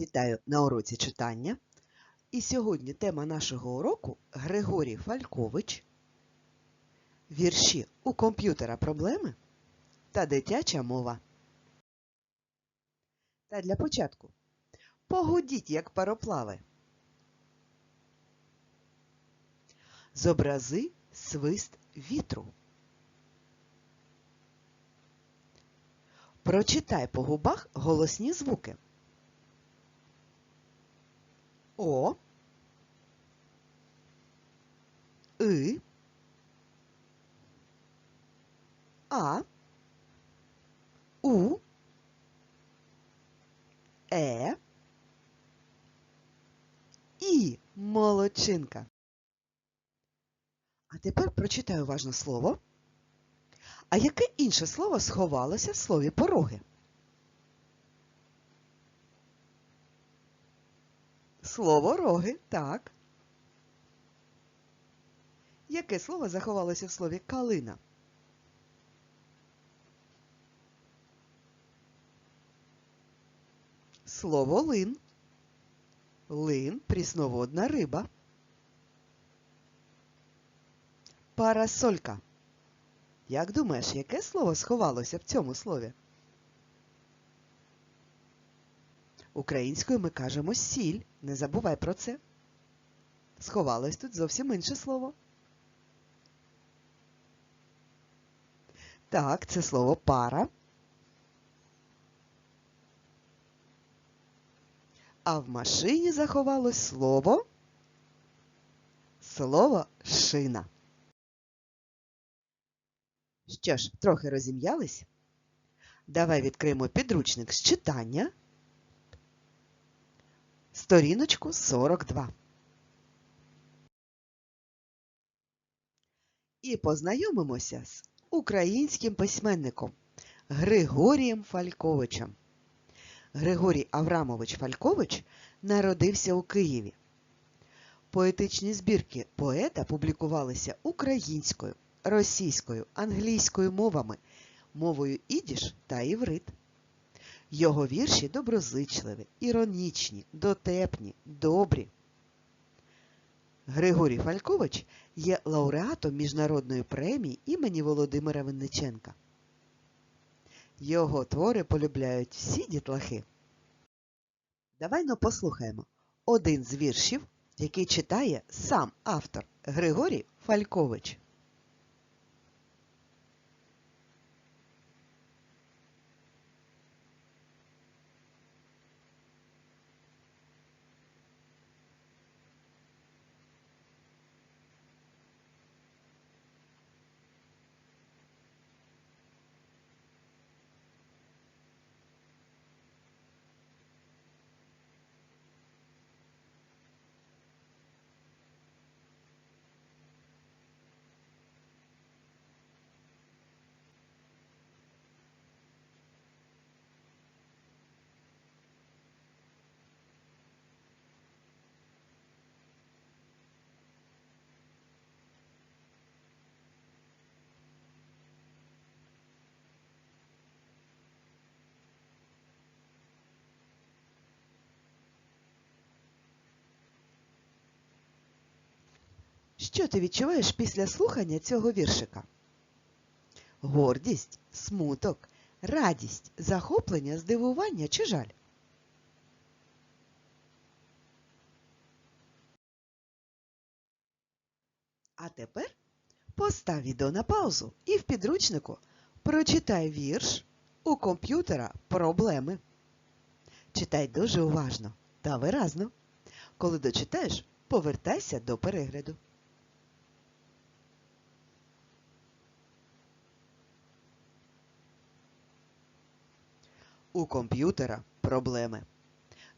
Вітаю на уроці читання. І сьогодні тема нашого уроку Григорій Фалькович, вірші у комп'ютера проблеми та дитяча мова. Та для початку погудіть, як пароплави. Зобрази свист вітру. Прочитай по губах голосні звуки. О, И, А, У, Е, І. Молодчинка. А тепер прочитай уважно слово. А яке інше слово сховалося в слові пороги? Слово роги, так. Яке слово заховалося в слові калина? Слово лин. Лин прісноводна риба. Парасолька. Як думаєш, яке слово сховалося в цьому слові? Українською ми кажемо сіль. Не забувай про це. Сховалось тут зовсім інше слово. Так, це слово пара. А в машині заховалось слово слово шина. Що ж, трохи розім'ялись? Давай відкриємо підручник з читання. Сторіночку 42. І познайомимося з українським письменником Григорієм Фальковичем. Григорій Аврамович Фалькович народився у Києві. Поетичні збірки поета публікувалися українською, російською, англійською мовами, мовою ідіш та іврит. Його вірші доброзичливі, іронічні, дотепні, добрі. Григорій Фалькович є лауреатом міжнародної премії імені Володимира Винниченка. Його твори полюбляють всі дітлахи. Давай но послухаємо один з віршів, який читає сам автор Григорій Фалькович. Що ти відчуваєш після слухання цього віршика? Гордість, смуток, радість, захоплення, здивування чи жаль? А тепер постав відео на паузу і в підручнику прочитай вірш у комп'ютера проблеми. Читай дуже уважно та виразно. Коли дочитаєш, повертайся до перегляду. У комп'ютера проблеми.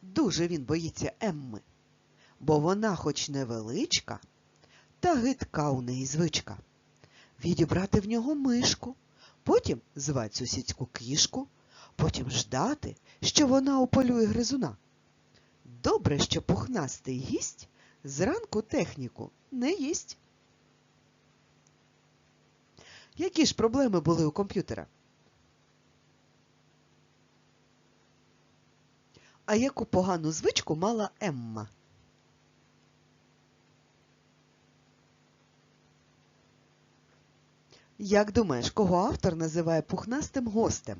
Дуже він боїться Емми, бо вона хоч невеличка, та гидка у неї звичка. Відібрати в нього мишку, потім звать сусідську кішку, потім ждати, що вона уполює гризуна. Добре, що пухнастий гість зранку техніку не їсть. Які ж проблеми були у комп'ютера? А яку погану звичку мала Емма? Як думаєш, кого автор називає пухнастим гостем?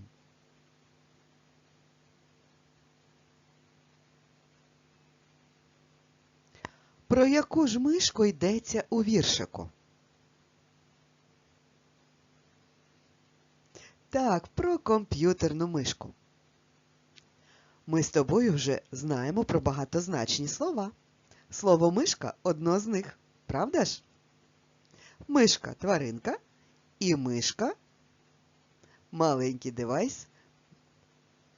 Про яку ж мишку йдеться у віршику? Так, про комп'ютерну мишку. Ми з тобою вже знаємо про багатозначні слова. Слово мишка одно з них, правда ж? Мишка тваринка і мишка маленький девайс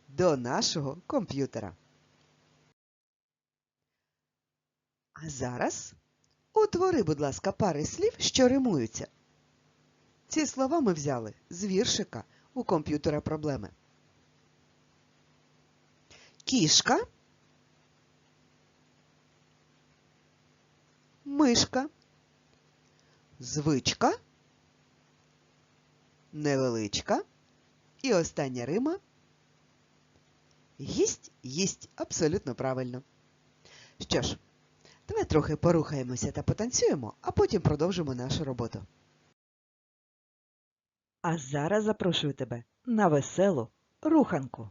до нашого комп'ютера. А зараз утвори, будь ласка, пари слів, що римуються. Ці слова ми взяли з віршика у комп'ютера проблеми. Кішка, мишка, звичка, невеличка і остання рима. Гість їсть абсолютно правильно. Що ж, давай трохи порухаємося та потанцюємо, а потім продовжимо нашу роботу. А зараз запрошую тебе на веселу руханку.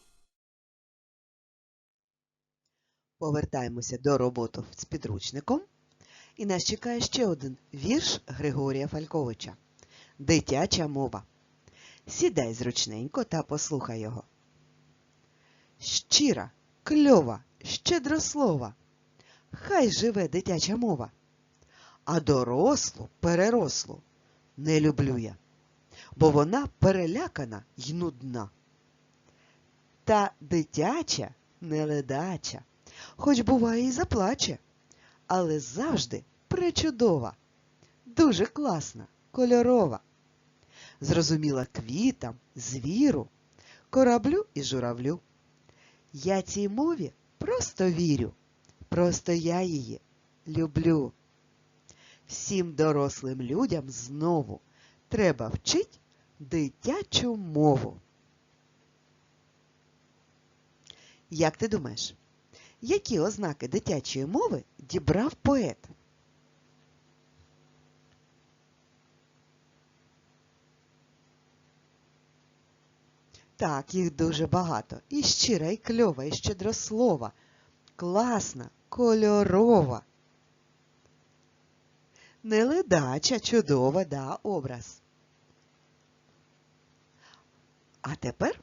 Повертаємося до роботи з підручником. І нас чекає ще один вірш Григорія Фальковича Дитяча мова. Сідай зручненько та послухай його. Щира, кльова, щедрослова. Хай живе дитяча мова. А дорослу, перерослу не люблю я, бо вона перелякана й нудна. Та дитяча не ледача, хоч буває і заплаче, але завжди пречудова, дуже класна, кольорова. Зрозуміла квітам, звіру, кораблю і журавлю. Я цій мові просто вірю, просто я її люблю. Всім дорослим людям знову треба вчить дитячу мову. Як ти думаєш, які ознаки дитячої мови дібрав поет? Так, їх дуже багато. І щира, і кльова, і щедрослова. Класна, кольорова. Неледача, чудова, да, образ. А тепер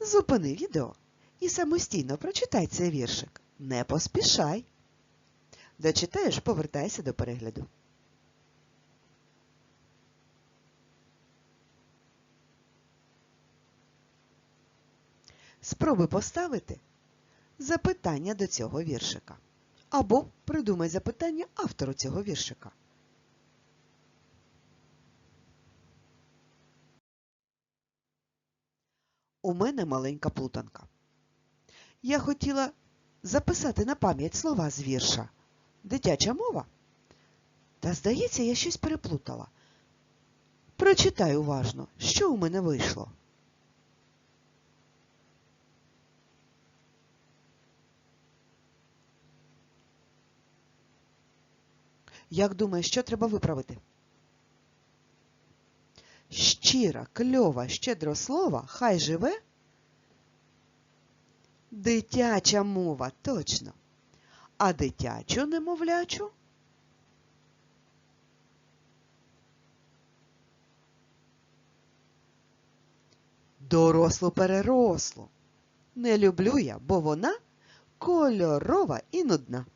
зупини відео і самостійно прочитай цей віршик. Не поспішай. Дочитаєш, повертайся до перегляду. Спробуй поставити запитання до цього віршика. Або придумай запитання автору цього віршика. У мене маленька плутанка. Я хотіла записати на пам'ять слова з вірша. Дитяча мова. Та, здається, я щось переплутала. Прочитай уважно, що у мене вийшло. Як думаєш, що треба виправити? Щира, кльова, щедрослова, хай живе. Дитяча мова, точно. А дитячу немовлячу? Дорослу перерослу. Не люблю я, бо вона кольорова і нудна.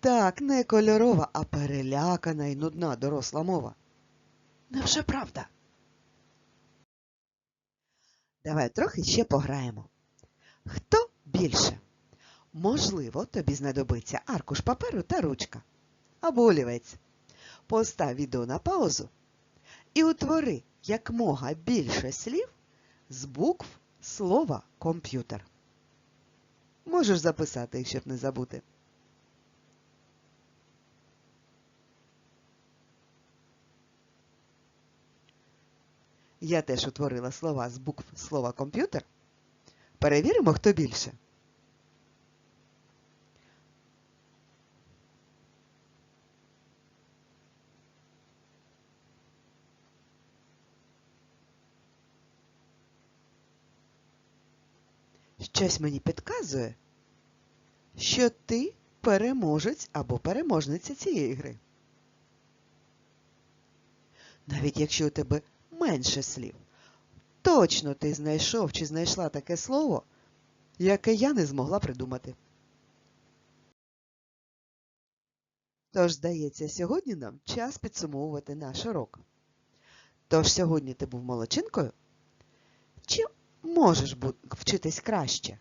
Так, не кольорова, а перелякана і нудна доросла мова. Невже правда? Давай трохи ще пограємо. Хто більше? Можливо, тобі знадобиться аркуш паперу та ручка. Або олівець. Постав відео на паузу і утвори якмога більше слів з букв слова комп'ютер. Можеш записати щоб не забути. Я теж утворила слова з букв слова комп'ютер. Перевіримо, хто більше. Щось мені підказує, що ти переможець або переможниця цієї гри. Навіть якщо у тебе менше слів. Точно ти знайшов чи знайшла таке слово, яке я не змогла придумати. Тож, здається, сьогодні нам час підсумовувати наш урок. Тож сьогодні ти був молодчинкою? Чи можеш вчитись краще?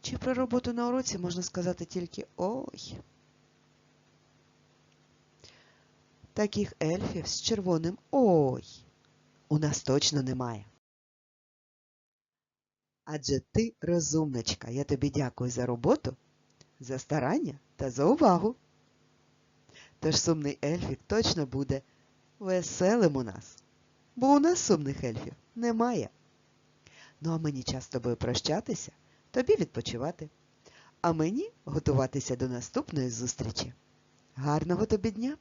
Чи про роботу на уроці можна сказати тільки ой? Таких ельфів з червоним ой у нас точно немає. Адже ти розумничка. Я тобі дякую за роботу, за старання та за увагу. Тож сумний ельфік точно буде веселим у нас, бо у нас сумних ельфів немає. Ну а мені час з тобою прощатися, тобі відпочивати, а мені готуватися до наступної зустрічі. Гарного тобі дня!